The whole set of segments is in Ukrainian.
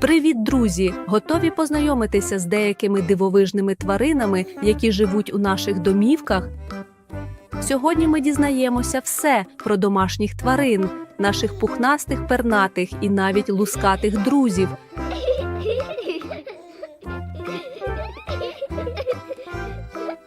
Привіт, друзі! Готові познайомитися з деякими дивовижними тваринами, які живуть у наших домівках? Сьогодні ми дізнаємося все про домашніх тварин, наших пухнастих пернатих і навіть лускатих друзів.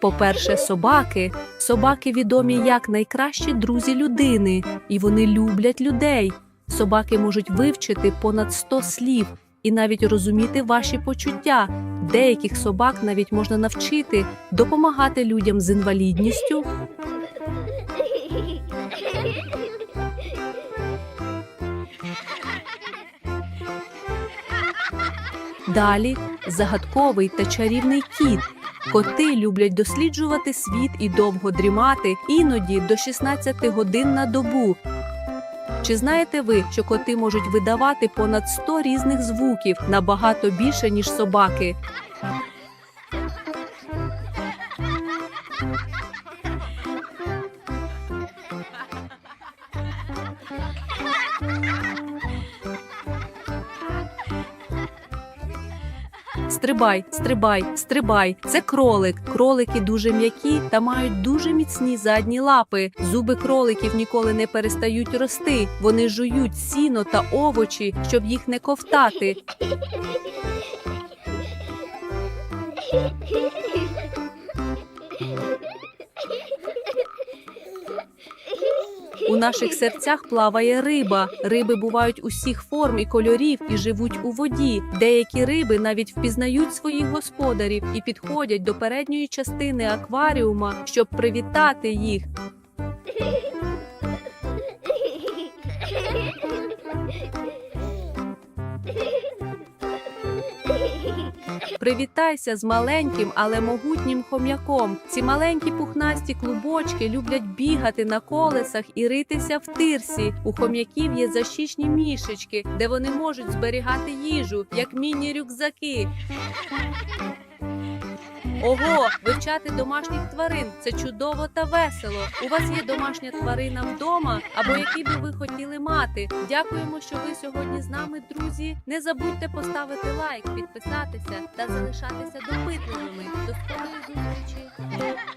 По-перше, собаки. Собаки відомі як найкращі друзі людини, і вони люблять людей. Собаки можуть вивчити понад 100 слів і навіть розуміти ваші почуття. Деяких собак навіть можна навчити допомагати людям з інвалідністю. Далі загадковий та чарівний кіт. Коти люблять досліджувати світ і довго дрімати, іноді до 16 годин на добу. Чи знаєте ви, що коти можуть видавати понад 100 різних звуків набагато більше, ніж собаки? Стрибай, стрибай, стрибай. Це кролик. Кролики дуже м'які та мають дуже міцні задні лапи. Зуби кроликів ніколи не перестають рости. Вони жують сіно та овочі, щоб їх не ковтати. наших серцях плаває риба. Риби бувають усіх форм і кольорів і живуть у воді. Деякі риби навіть впізнають своїх господарів і підходять до передньої частини акваріума, щоб привітати їх. Привітайся з маленьким, але могутнім хом'яком. Ці маленькі пухнасті клубочки люблять бігати на колесах і ритися в тирсі. У хом'яків є защічні мішечки, де вони можуть зберігати їжу, як міні-рюкзаки. Ого, вивчати домашніх тварин це чудово та весело. У вас є домашня тварина вдома або які би ви хотіли мати. Дякуємо, що ви сьогодні з нами, друзі. Не забудьте поставити лайк, підписатися та залишатися допитливими. До скорої зустрічі!